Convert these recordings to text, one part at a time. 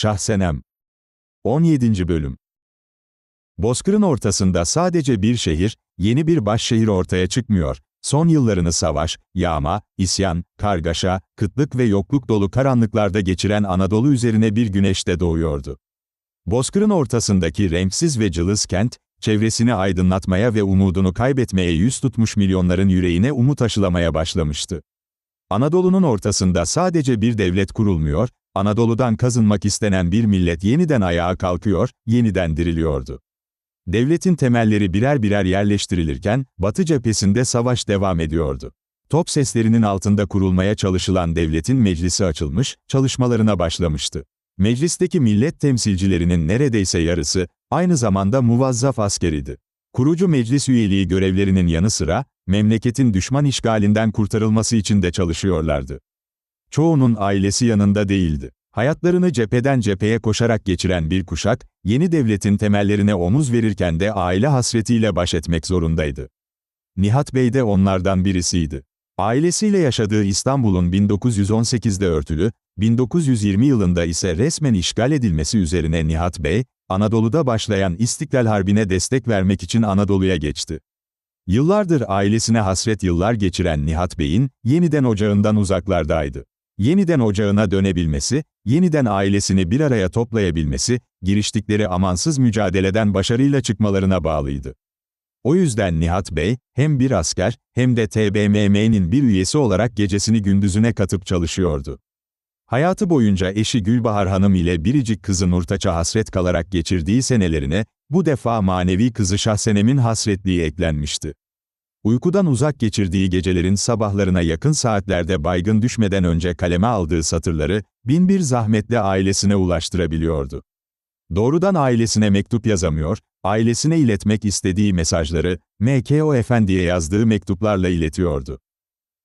Şahsenem 17. Bölüm Bozkır'ın ortasında sadece bir şehir, yeni bir başşehir ortaya çıkmıyor. Son yıllarını savaş, yağma, isyan, kargaşa, kıtlık ve yokluk dolu karanlıklarda geçiren Anadolu üzerine bir güneşte doğuyordu. Bozkır'ın ortasındaki renksiz ve cılız kent, çevresini aydınlatmaya ve umudunu kaybetmeye yüz tutmuş milyonların yüreğine umut aşılamaya başlamıştı. Anadolu'nun ortasında sadece bir devlet kurulmuyor, Anadolu'dan kazınmak istenen bir millet yeniden ayağa kalkıyor, yeniden diriliyordu. Devletin temelleri birer birer yerleştirilirken, Batı cephesinde savaş devam ediyordu. Top seslerinin altında kurulmaya çalışılan devletin meclisi açılmış, çalışmalarına başlamıştı. Meclisteki millet temsilcilerinin neredeyse yarısı, aynı zamanda muvazzaf askeriydi. Kurucu meclis üyeliği görevlerinin yanı sıra, memleketin düşman işgalinden kurtarılması için de çalışıyorlardı. Çoğunun ailesi yanında değildi. Hayatlarını cepheden cepheye koşarak geçiren bir kuşak, yeni devletin temellerine omuz verirken de aile hasretiyle baş etmek zorundaydı. Nihat Bey de onlardan birisiydi. Ailesiyle yaşadığı İstanbul'un 1918'de örtülü, 1920 yılında ise resmen işgal edilmesi üzerine Nihat Bey, Anadolu'da başlayan İstiklal Harbi'ne destek vermek için Anadolu'ya geçti. Yıllardır ailesine hasret yıllar geçiren Nihat Bey'in, yeniden ocağından uzaklardaydı. Yeniden ocağına dönebilmesi, yeniden ailesini bir araya toplayabilmesi, giriştikleri amansız mücadeleden başarıyla çıkmalarına bağlıydı. O yüzden Nihat Bey, hem bir asker, hem de TBMM'nin bir üyesi olarak gecesini gündüzüne katıp çalışıyordu. Hayatı boyunca eşi Gülbahar Hanım ile biricik kızı Nurtaç'a hasret kalarak geçirdiği senelerine, bu defa manevi kızı Şahsenem'in hasretliği eklenmişti. Uykudan uzak geçirdiği gecelerin sabahlarına yakın saatlerde baygın düşmeden önce kaleme aldığı satırları, bin bir zahmetle ailesine ulaştırabiliyordu. Doğrudan ailesine mektup yazamıyor, ailesine iletmek istediği mesajları, MKO Efendi'ye yazdığı mektuplarla iletiyordu.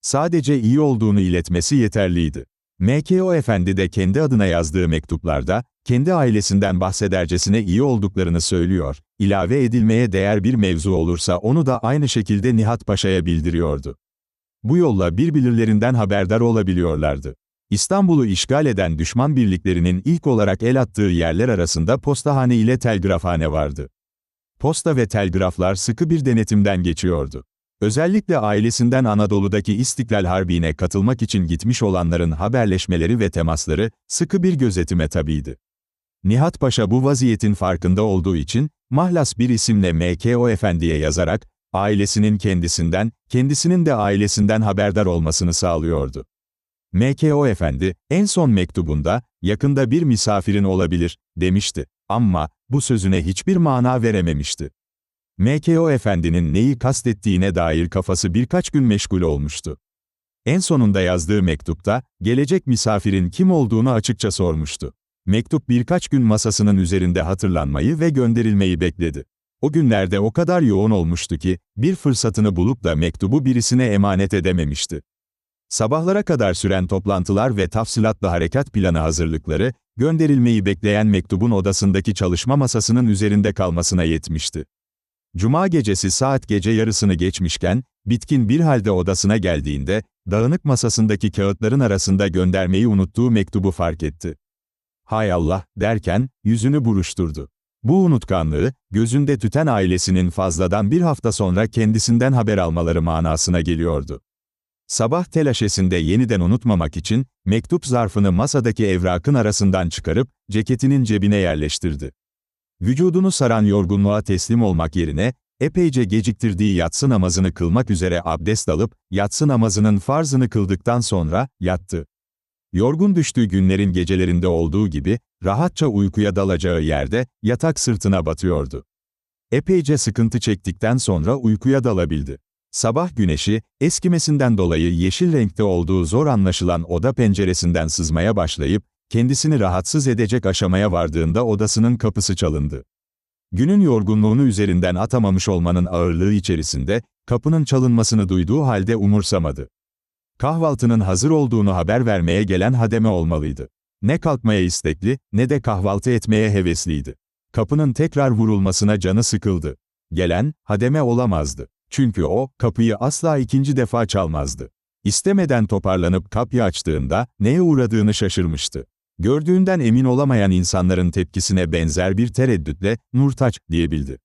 Sadece iyi olduğunu iletmesi yeterliydi. MKO Efendi de kendi adına yazdığı mektuplarda, kendi ailesinden bahsedercesine iyi olduklarını söylüyor, ilave edilmeye değer bir mevzu olursa onu da aynı şekilde Nihat Paşa'ya bildiriyordu. Bu yolla birbirlerinden haberdar olabiliyorlardı. İstanbul'u işgal eden düşman birliklerinin ilk olarak el attığı yerler arasında postahane ile telgrafhane vardı. Posta ve telgraflar sıkı bir denetimden geçiyordu. Özellikle ailesinden Anadolu'daki İstiklal Harbi'ne katılmak için gitmiş olanların haberleşmeleri ve temasları, sıkı bir gözetime tabiydi. Nihat Paşa bu vaziyetin farkında olduğu için, mahlas bir isimle MKO Efendi'ye yazarak, ailesinin kendisinden, kendisinin de ailesinden haberdar olmasını sağlıyordu. MKO Efendi, en son mektubunda, yakında bir misafirin olabilir, demişti. Ama, bu sözüne hiçbir mana verememişti. MKO Efendi'nin neyi kastettiğine dair kafası birkaç gün meşgul olmuştu. En sonunda yazdığı mektupta, gelecek misafirin kim olduğunu açıkça sormuştu. Mektup birkaç gün masasının üzerinde hatırlanmayı ve gönderilmeyi bekledi. O günlerde o kadar yoğun olmuştu ki, bir fırsatını bulup da mektubu birisine emanet edememişti. Sabahlara kadar süren toplantılar ve tafsilatlı harekat planı hazırlıkları, gönderilmeyi bekleyen mektubun odasındaki çalışma masasının üzerinde kalmasına yetmişti. Cuma gecesi saat gece yarısını geçmişken, bitkin bir halde odasına geldiğinde, dağınık masasındaki kağıtların arasında göndermeyi unuttuğu mektubu fark etti. Hay Allah, derken, yüzünü buruşturdu. Bu unutkanlığı, gözünde tüten ailesinin fazladan bir hafta sonra kendisinden haber almaları manasına geliyordu. Sabah telaşesinde yeniden unutmamak için, mektup zarfını masadaki evrakın arasından çıkarıp, ceketinin cebine yerleştirdi. Vücudunu saran yorgunluğa teslim olmak yerine, epeyce geciktirdiği yatsı namazını kılmak üzere abdest alıp, yatsı namazının farzını kıldıktan sonra, yattı. Yorgun düştüğü günlerin gecelerinde olduğu gibi, rahatça uykuya dalacağı yerde, yatak sırtına batıyordu. Epeyce sıkıntı çektikten sonra uykuya dalabildi. Sabah güneşi, eskimesinden dolayı yeşil renkte olduğu zor anlaşılan oda penceresinden sızmaya başlayıp, kendisini rahatsız edecek aşamaya vardığında odasının kapısı çalındı. Günün yorgunluğunu üzerinden atamamış olmanın ağırlığı içerisinde, kapının çalınmasını duyduğu halde umursamadı. Kahvaltının hazır olduğunu haber vermeye gelen hademe olmalıydı. Ne kalkmaya istekli, ne de kahvaltı etmeye hevesliydi. Kapının tekrar vurulmasına canı sıkıldı. Gelen, hademe olamazdı. Çünkü o, kapıyı asla ikinci defa çalmazdı. İstemeden toparlanıp kapıyı açtığında, neye uğradığını şaşırmıştı. Gördüğünden emin olamayan insanların tepkisine benzer bir tereddütle, Nurtaç, diyebildi.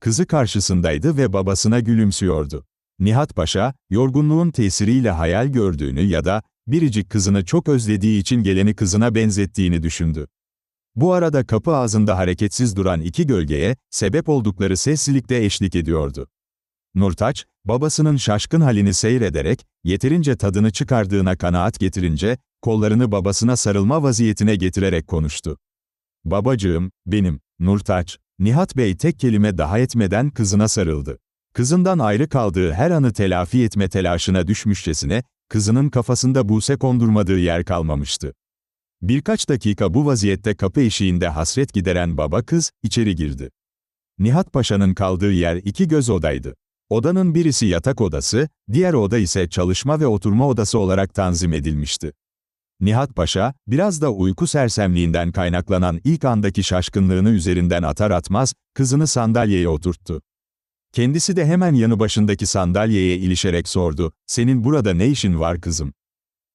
Kızı karşısındaydı ve babasına gülümsüyordu. Nihat Paşa, yorgunluğun tesiriyle hayal gördüğünü ya da, biricik kızını çok özlediği için geleni kızına benzettiğini düşündü. Bu arada kapı ağzında hareketsiz duran iki gölgeye, sebep oldukları sessizlikte eşlik ediyordu. Nurtaç, babasının şaşkın halini seyrederek, yeterince tadını çıkardığına kanaat getirince, kollarını babasına sarılma vaziyetine getirerek konuştu. Babacığım, benim, Nurtaç, Nihat Bey tek kelime daha etmeden kızına sarıldı. Kızından ayrı kaldığı her anı telafi etme telaşına düşmüşçesine, kızının kafasında buse kondurmadığı yer kalmamıştı. Birkaç dakika bu vaziyette kapı eşiğinde hasret gideren baba kız, içeri girdi. Nihat Paşa'nın kaldığı yer iki göz odaydı. Odanın birisi yatak odası, diğer oda ise çalışma ve oturma odası olarak tanzim edilmişti. Nihat Paşa, biraz da uyku sersemliğinden kaynaklanan ilk andaki şaşkınlığını üzerinden atar atmaz, kızını sandalyeye oturttu. Kendisi de hemen yanı başındaki sandalyeye ilişerek sordu, senin burada ne işin var kızım?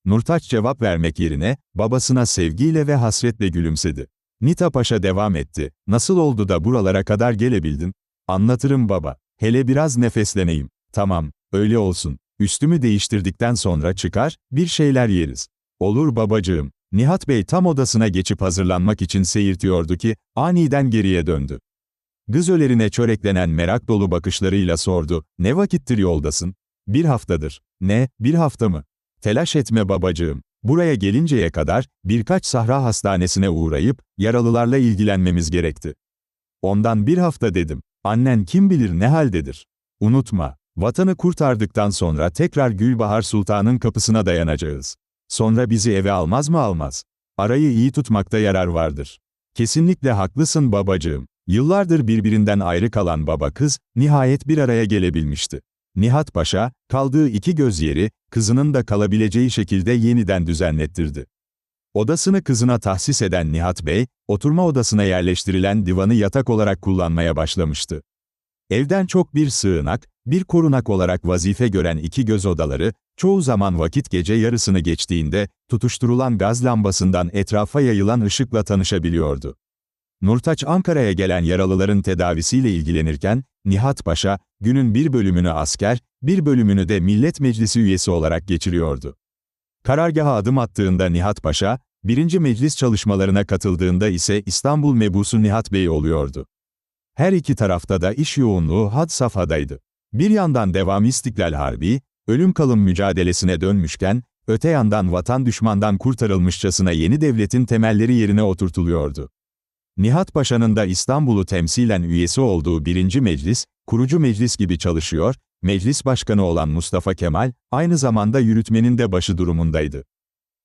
Nurtaç cevap vermek yerine, babasına sevgiyle ve hasretle gülümsedi. Nita Paşa devam etti, nasıl oldu da buralara kadar gelebildin? Anlatırım baba, hele biraz nefesleneyim. Tamam, öyle olsun. Üstümü değiştirdikten sonra çıkar, bir şeyler yeriz. Olur babacığım. Nihat Bey tam odasına geçip hazırlanmak için seyirtiyordu ki, aniden geriye döndü. Gızölerine çöreklenen merak dolu bakışlarıyla sordu, ne vakittir yoldasın? Bir haftadır. Ne, bir hafta mı? Telaş etme babacığım. Buraya gelinceye kadar, birkaç sahra hastanesine uğrayıp, yaralılarla ilgilenmemiz gerekti. Ondan bir hafta dedim. Annen kim bilir ne haldedir. Unutma, vatanı kurtardıktan sonra tekrar Gülbahar Sultan'ın kapısına dayanacağız. Sonra bizi eve almaz mı almaz. Arayı iyi tutmakta yarar vardır. Kesinlikle haklısın babacığım. Yıllardır birbirinden ayrı kalan baba kız, nihayet bir araya gelebilmişti. Nihat Paşa, kaldığı iki göz yeri, kızının da kalabileceği şekilde yeniden düzenlettirdi. Odasını kızına tahsis eden Nihat Bey, oturma odasına yerleştirilen divanı yatak olarak kullanmaya başlamıştı. Evden çok bir sığınak, bir korunak olarak vazife gören iki göz odaları, çoğu zaman vakit gece yarısını geçtiğinde, tutuşturulan gaz lambasından etrafa yayılan ışıkla tanışabiliyordu. Nurtaç Ankara'ya gelen yaralıların tedavisiyle ilgilenirken, Nihat Paşa, günün bir bölümünü asker, bir bölümünü de Millet Meclisi üyesi olarak geçiriyordu. Karargaha adım attığında Nihat Paşa, birinci meclis çalışmalarına katıldığında ise İstanbul mebusu Nihat Bey oluyordu. Her iki tarafta da iş yoğunluğu had safhadaydı. Bir yandan devam İstiklal Harbi, ölüm kalım mücadelesine dönmüşken, öte yandan vatan düşmandan kurtarılmışçasına yeni devletin temelleri yerine oturtuluyordu. Nihat Paşa'nın da İstanbul'u temsilen üyesi olduğu birinci meclis, kurucu meclis gibi çalışıyor, meclis başkanı olan Mustafa Kemal, aynı zamanda yürütmenin de başı durumundaydı.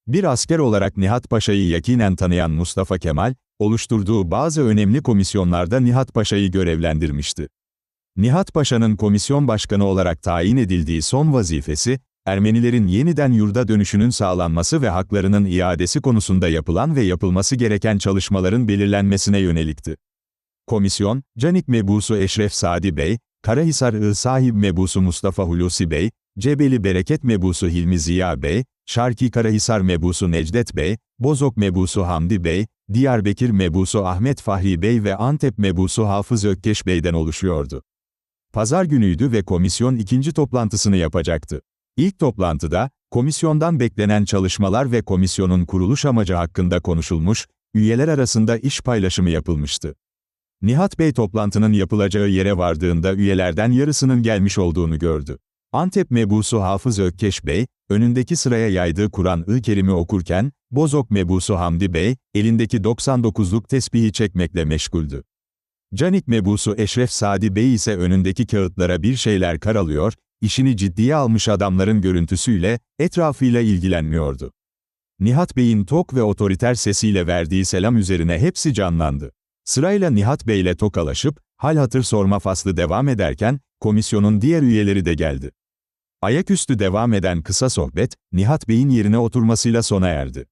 Bir asker olarak Nihat Paşa'yı yakinen tanıyan Mustafa Kemal, oluşturduğu bazı önemli komisyonlarda Nihat Paşa'yı görevlendirmişti. Nihat Paşa'nın komisyon başkanı olarak tayin edildiği son vazifesi, Ermenilerin yeniden yurda dönüşünün sağlanması ve haklarının iadesi konusunda yapılan ve yapılması gereken çalışmaların belirlenmesine yönelikti. Komisyon, Canik Mebusu Eşref Sadi Bey, Karahisar I Sahib Mebusu Mustafa Hulusi Bey, Cebeli Bereket Mebusu Hilmi Ziya Bey, Şarki Karahisar Mebusu Necdet Bey, Bozok Mebusu Hamdi Bey, Diyarbakır Mebusu Ahmet Fahri Bey ve Antep Mebusu Hafız Ökkeş Bey'den oluşuyordu. Pazar günüydü ve komisyon ikinci toplantısını yapacaktı. İlk toplantıda, komisyondan beklenen çalışmalar ve komisyonun kuruluş amacı hakkında konuşulmuş, üyeler arasında iş paylaşımı yapılmıştı. Nihat Bey toplantının yapılacağı yere vardığında üyelerden yarısının gelmiş olduğunu gördü. Antep mebusu Hafız Ökkeş Bey, önündeki sıraya yaydığı Kur'an-ı Kerim'i okurken, Bozok mebusu Hamdi Bey, elindeki 99'luk tesbihi çekmekle meşguldü. Canik mebusu Eşref Sadi Bey ise önündeki kağıtlara bir şeyler karalıyor, işini ciddiye almış adamların görüntüsüyle, etrafıyla ilgilenmiyordu. Nihat Bey'in tok ve otoriter sesiyle verdiği selam üzerine hepsi canlandı. Sırayla Nihat Bey'le tokalaşıp, hal hatır sorma faslı devam ederken, komisyonun diğer üyeleri de geldi. Ayaküstü devam eden kısa sohbet, Nihat Bey'in yerine oturmasıyla sona erdi.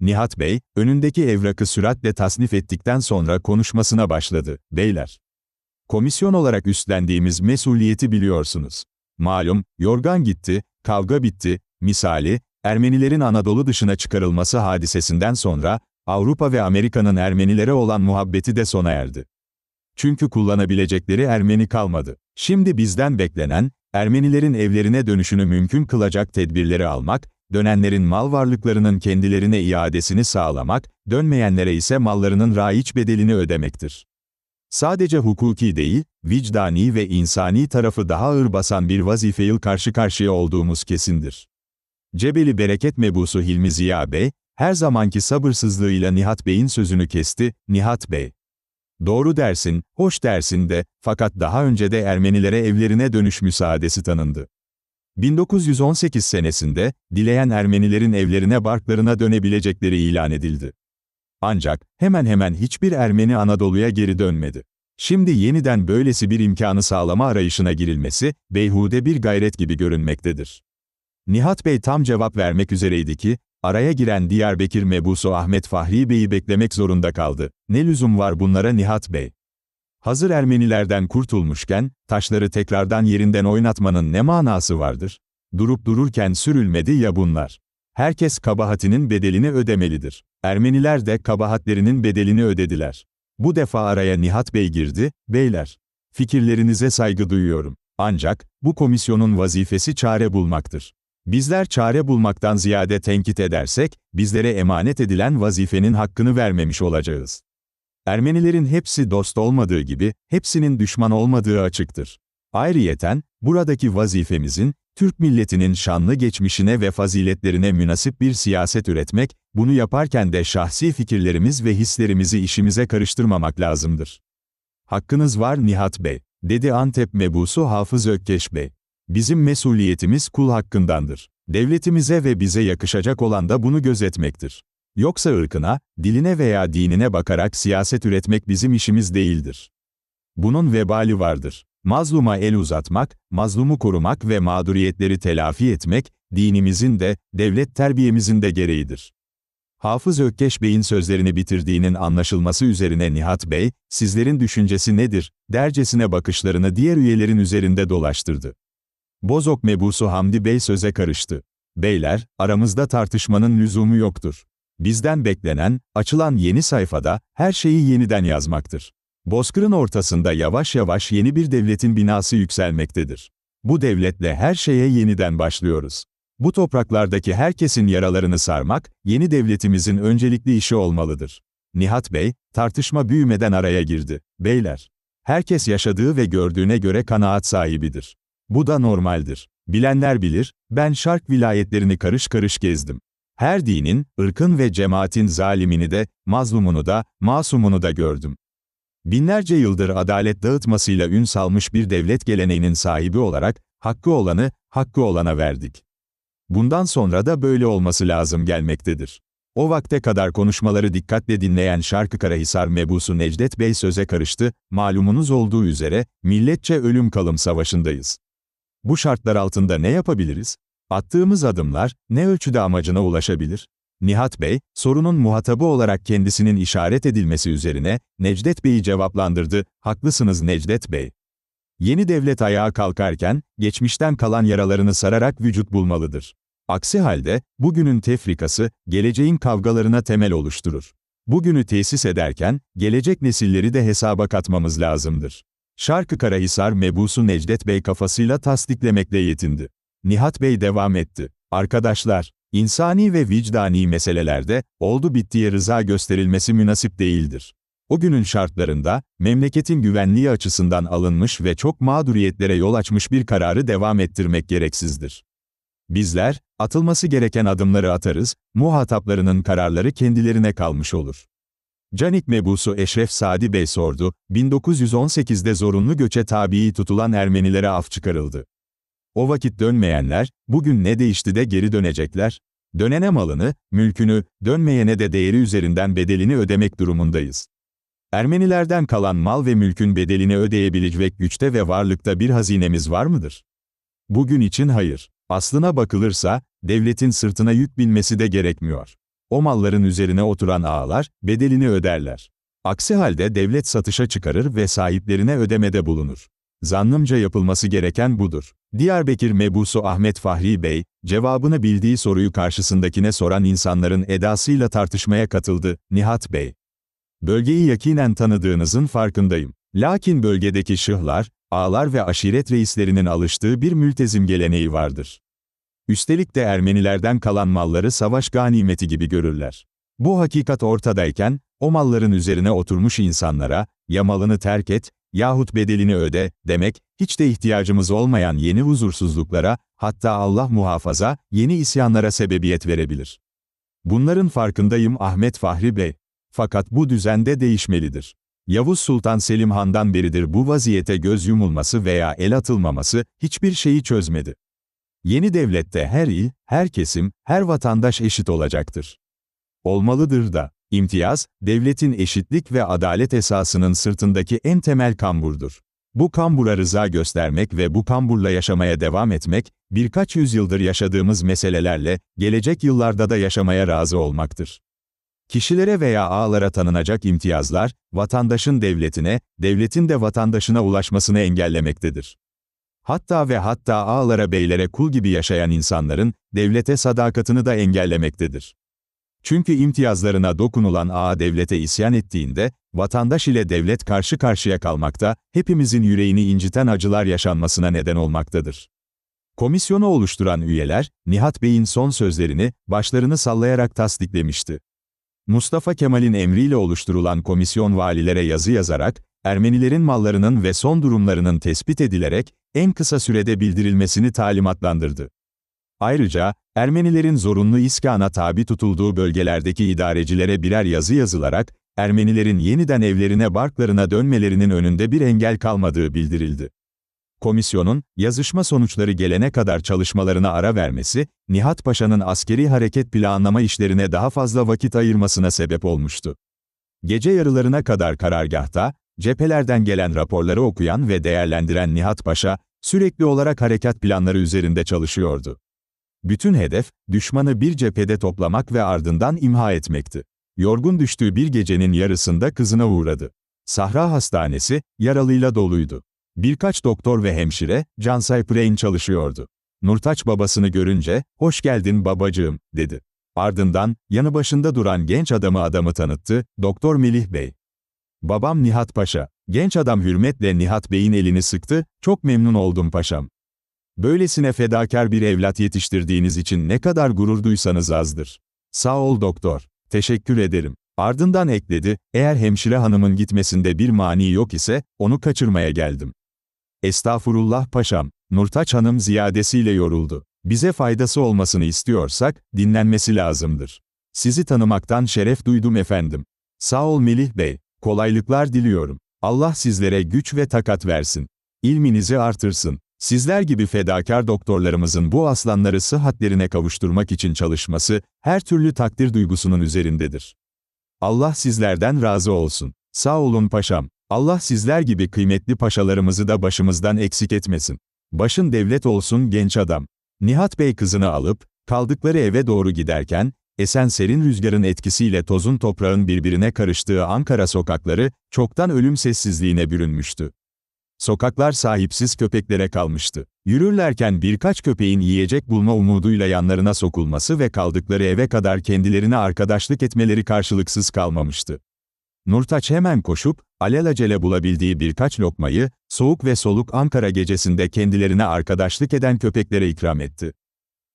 Nihat Bey, önündeki evrakı süratle tasnif ettikten sonra konuşmasına başladı. Beyler, komisyon olarak üstlendiğimiz mesuliyeti biliyorsunuz. Malum, yorgan gitti, kavga bitti, misali, Ermenilerin Anadolu dışına çıkarılması hadisesinden sonra, Avrupa ve Amerika'nın Ermenilere olan muhabbeti de sona erdi. Çünkü kullanabilecekleri Ermeni kalmadı. Şimdi bizden beklenen, Ermenilerin evlerine dönüşünü mümkün kılacak tedbirleri almak, dönenlerin mal varlıklarının kendilerine iadesini sağlamak, dönmeyenlere ise mallarının raiç bedelini ödemektir. Sadece hukuki değil, vicdani ve insani tarafı daha ağır basan bir vazifeyle karşı karşıya olduğumuz kesindir. Cebeli Bereket Mebusu Hilmi Ziya Bey, her zamanki sabırsızlığıyla Nihat Bey'in sözünü kesti, Nihat Bey. Doğru dersin, hoş dersin de, fakat daha önce de Ermenilere evlerine dönüş müsaadesi tanındı. 1918 senesinde, dileyen Ermenilerin evlerine barklarına dönebilecekleri ilan edildi. Ancak, hemen hemen hiçbir Ermeni Anadolu'ya geri dönmedi. Şimdi yeniden böylesi bir imkanı sağlama arayışına girilmesi, beyhude bir gayret gibi görünmektedir. Nihat Bey tam cevap vermek üzereydi ki, araya giren Diyarbakır mebusu Ahmet Fahri Bey'i beklemek zorunda kaldı. Ne lüzum var bunlara Nihat Bey? Hazır Ermenilerden kurtulmuşken, taşları tekrardan yerinden oynatmanın ne manası vardır? Durup dururken sürülmedi ya bunlar. Herkes kabahatinin bedelini ödemelidir. Ermeniler de kabahatlerinin bedelini ödediler. Bu defa araya Nihat Bey girdi, beyler. Fikirlerinize saygı duyuyorum. Ancak, bu komisyonun vazifesi çare bulmaktır. Bizler çare bulmaktan ziyade tenkit edersek, bizlere emanet edilen vazifenin hakkını vermemiş olacağız. Ermenilerin hepsi dost olmadığı gibi, hepsinin düşman olmadığı açıktır. Ayrıyeten, buradaki vazifemizin, Türk milletinin şanlı geçmişine ve faziletlerine münasip bir siyaset üretmek, bunu yaparken de şahsi fikirlerimiz ve hislerimizi işimize karıştırmamak lazımdır. Hakkınız var Nihat Bey, dedi Antep mebusu Hafız Ökkeş Bey. Bizim mesuliyetimiz kul hakkındandır. Devletimize ve bize yakışacak olan da bunu gözetmektir. Yoksa ırkına, diline veya dinine bakarak siyaset üretmek bizim işimiz değildir. Bunun vebali vardır. Mazluma el uzatmak, mazlumu korumak ve mağduriyetleri telafi etmek, dinimizin de, devlet terbiyemizin de gereğidir. Hafız Ökkeş Bey'in sözlerini bitirdiğinin anlaşılması üzerine Nihat Bey, sizlerin düşüncesi nedir, dercesine bakışlarını diğer üyelerin üzerinde dolaştırdı. Bozok mebusu Hamdi Bey söze karıştı. Beyler, aramızda tartışmanın lüzumu yoktur. Bizden beklenen, açılan yeni sayfada, her şeyi yeniden yazmaktır. Bozkır'ın ortasında yavaş yavaş yeni bir devletin binası yükselmektedir. Bu devletle her şeye yeniden başlıyoruz. Bu topraklardaki herkesin yaralarını sarmak, yeni devletimizin öncelikli işi olmalıdır. Nihat Bey, tartışma büyümeden araya girdi. Beyler, herkes yaşadığı ve gördüğüne göre kanaat sahibidir. Bu da normaldir. Bilenler bilir, ben şark vilayetlerini karış karış gezdim. Her dinin, ırkın ve cemaatin zalimini de, mazlumunu da, masumunu da gördüm. Binlerce yıldır adalet dağıtmasıyla ün salmış bir devlet geleneğinin sahibi olarak, hakkı olanı, hakkı olana verdik. Bundan sonra da böyle olması lazım gelmektedir. O vakte kadar konuşmaları dikkatle dinleyen Şarkı Karahisar mebusu Necdet Bey söze karıştı, malumunuz olduğu üzere, milletçe ölüm kalım savaşındayız. Bu şartlar altında ne yapabiliriz? Attığımız adımlar, ne ölçüde amacına ulaşabilir? Nihat Bey, sorunun muhatabı olarak kendisinin işaret edilmesi üzerine, Necdet Bey'i cevaplandırdı, haklısınız Necdet Bey. Yeni devlet ayağa kalkarken, geçmişten kalan yaralarını sararak vücut bulmalıdır. Aksi halde, bugünün tefrikası, geleceğin kavgalarına temel oluşturur. Bugünü tesis ederken, gelecek nesilleri de hesaba katmamız lazımdır. Şarkı Karahisar mebusu Necdet Bey kafasıyla tasdiklemekle yetindi. Nihat Bey devam etti. Arkadaşlar, insani ve vicdani meselelerde, oldu bittiye rıza gösterilmesi münasip değildir. O günün şartlarında, memleketin güvenliği açısından alınmış ve çok mağduriyetlere yol açmış bir kararı devam ettirmek gereksizdir. Bizler, atılması gereken adımları atarız, muhataplarının kararları kendilerine kalmış olur. Canik mebusu Eşref Sadi Bey sordu, 1918'de zorunlu göçe tabii tutulan Ermenilere af çıkarıldı. O vakit dönmeyenler, bugün ne değişti de geri dönecekler? Dönene malını, mülkünü, dönmeyene de değeri üzerinden bedelini ödemek durumundayız. Ermenilerden kalan mal ve mülkün bedelini ödeyebilecek güçte ve varlıkta bir hazinemiz var mıdır? Bugün için hayır. Aslına bakılırsa, devletin sırtına yük binmesi de gerekmiyor. O malların üzerine oturan ağalar, bedelini öderler. Aksi halde devlet satışa çıkarır ve sahiplerine ödemede bulunur. Zannımca yapılması gereken budur. Diyarbakır mebusu Ahmet Fahri Bey, cevabını bildiği soruyu karşısındakine soran insanların edasıyla tartışmaya katıldı, Nihat Bey. Bölgeyi yakinen tanıdığınızın farkındayım. Lakin bölgedeki şıhlar, ağlar ve aşiret reislerinin alıştığı bir mültezim geleneği vardır. Üstelik de Ermenilerden kalan malları savaş ganimeti gibi görürler. Bu hakikat ortadayken, o malların üzerine oturmuş insanlara, ya malını terk et, yahut bedelini öde, demek, hiç de ihtiyacımız olmayan yeni huzursuzluklara, hatta Allah muhafaza, yeni isyanlara sebebiyet verebilir. Bunların farkındayım Ahmet Fahri Bey. Fakat bu düzende değişmelidir. Yavuz Sultan Selim Han'dan beridir bu vaziyete göz yumulması veya el atılmaması hiçbir şeyi çözmedi. Yeni devlette her il, her kesim, her vatandaş eşit olacaktır. Olmalıdır da, imtiyaz, devletin eşitlik ve adalet esasının sırtındaki en temel kamburdur. Bu kambura rıza göstermek ve bu kamburla yaşamaya devam etmek, birkaç yüzyıldır yaşadığımız meselelerle, gelecek yıllarda da yaşamaya razı olmaktır. Kişilere veya ağlara tanınacak imtiyazlar, vatandaşın devletine, devletin de vatandaşına ulaşmasını engellemektedir. Hatta ve hatta ağalara beylere kul gibi yaşayan insanların, devlete sadakatını da engellemektedir. Çünkü imtiyazlarına dokunulan ağa devlete isyan ettiğinde, vatandaş ile devlet karşı karşıya kalmakta, hepimizin yüreğini inciten acılar yaşanmasına neden olmaktadır. Komisyonu oluşturan üyeler, Nihat Bey'in son sözlerini, başlarını sallayarak tasdiklemişti. Mustafa Kemal'in emriyle oluşturulan komisyon valilere yazı yazarak, Ermenilerin mallarının ve son durumlarının tespit edilerek, en kısa sürede bildirilmesini talimatlandırdı. Ayrıca, Ermenilerin zorunlu iskana tabi tutulduğu bölgelerdeki idarecilere birer yazı yazılarak, Ermenilerin yeniden evlerine barklarına dönmelerinin önünde bir engel kalmadığı bildirildi. Komisyonun, yazışma sonuçları gelene kadar çalışmalarına ara vermesi, Nihat Paşa'nın askeri hareket planlama işlerine daha fazla vakit ayırmasına sebep olmuştu. Gece yarılarına kadar karargahta, cephelerden gelen raporları okuyan ve değerlendiren Nihat Paşa, sürekli olarak harekat planları üzerinde çalışıyordu. Bütün hedef, düşmanı bir cephede toplamak ve ardından imha etmekti. Yorgun düştüğü bir gecenin yarısında kızına uğradı. Sahra Hastanesi, yaralıyla doluydu. Birkaç doktor ve hemşire, Cansay Preyn çalışıyordu. Nurtaç babasını görünce, hoş geldin babacığım, dedi. Ardından, yanı başında duran genç adamı adamı tanıttı, Doktor Melih Bey. Babam Nihat Paşa. Genç adam hürmetle Nihat Bey'in elini sıktı, çok memnun oldum paşam. Böylesine fedakar bir evlat yetiştirdiğiniz için ne kadar gurur duysanız azdır. Sağ ol doktor. Teşekkür ederim. Ardından ekledi, eğer hemşire hanımın gitmesinde bir mani yok ise, onu kaçırmaya geldim. Estağfurullah paşam, Nurtaç hanım ziyadesiyle yoruldu. Bize faydası olmasını istiyorsak, dinlenmesi lazımdır. Sizi tanımaktan şeref duydum efendim. Sağ ol Melih Bey, kolaylıklar diliyorum. Allah sizlere güç ve takat versin. İlminizi artırsın. Sizler gibi fedakar doktorlarımızın bu aslanları sıhhatlerine kavuşturmak için çalışması, her türlü takdir duygusunun üzerindedir. Allah sizlerden razı olsun. Sağ olun paşam. Allah sizler gibi kıymetli paşalarımızı da başımızdan eksik etmesin. Başın devlet olsun genç adam. Nihat Bey kızını alıp, kaldıkları eve doğru giderken, esen serin rüzgarın etkisiyle tozun toprağın birbirine karıştığı Ankara sokakları, çoktan ölüm sessizliğine bürünmüştü. Sokaklar sahipsiz köpeklere kalmıştı. Yürürlerken birkaç köpeğin yiyecek bulma umuduyla yanlarına sokulması ve kaldıkları eve kadar kendilerine arkadaşlık etmeleri karşılıksız kalmamıştı. Nurtaç hemen koşup, alelacele bulabildiği birkaç lokmayı, soğuk ve soluk Ankara gecesinde kendilerine arkadaşlık eden köpeklere ikram etti.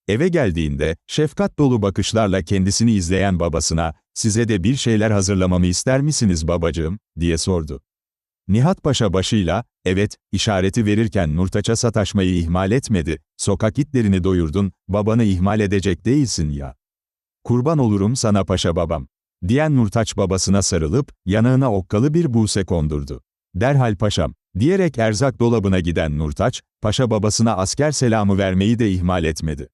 Eve geldiğinde, şefkat dolu bakışlarla kendisini izleyen babasına, size de bir şeyler hazırlamamı ister misiniz babacığım, diye sordu. Nihat Paşa başıyla, evet, işareti verirken Nurtaç'a sataşmayı ihmal etmedi, sokak itlerini doyurdun, babanı ihmal edecek değilsin ya. Kurban olurum sana paşa babam. Diyen Nurtaç babasına sarılıp, yanağına okkalı bir buse kondurdu. Derhal paşam, diyerek erzak dolabına giden Nurtaç, paşa babasına asker selamı vermeyi de ihmal etmedi.